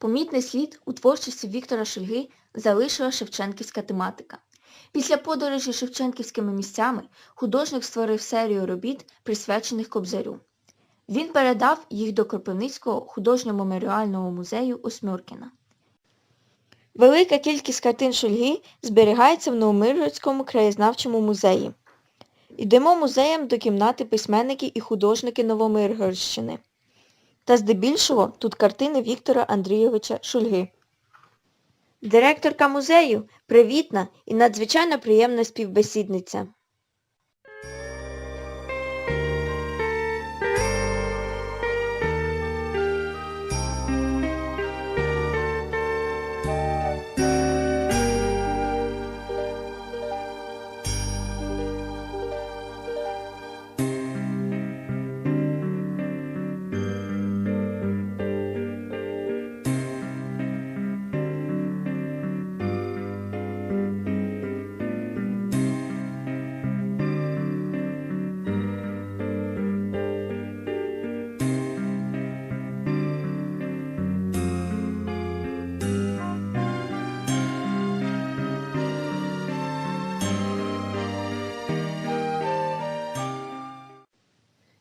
Помітний слід у творчості Віктора Шульги залишила шевченківська тематика. Після подорожі шевченківськими місцями художник створив серію робіт, присвячених Кобзарю. Він передав їх до Кропивницького художньо-меморіального музею Осьмюркіна. Велика кількість картин Шульги зберігається в Новомиргородському краєзнавчому музеї. Йдемо музеєм до кімнати письменники і художники Новомиргородщини. Та здебільшого тут картини Віктора Андрійовича Шульги. Директорка музею привітна і надзвичайно приємна співбесідниця.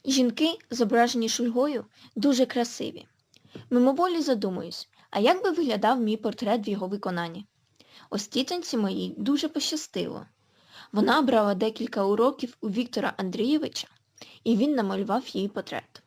Жінки, зображені Шульгою, дуже красиві. Мимоволі задумуюсь, а як би виглядав мій портрет в його виконанні? Ось тітоньці моїй дуже пощастило. Вона брала декілька уроків у Віктора Андрійовича, і він намалював її портрет.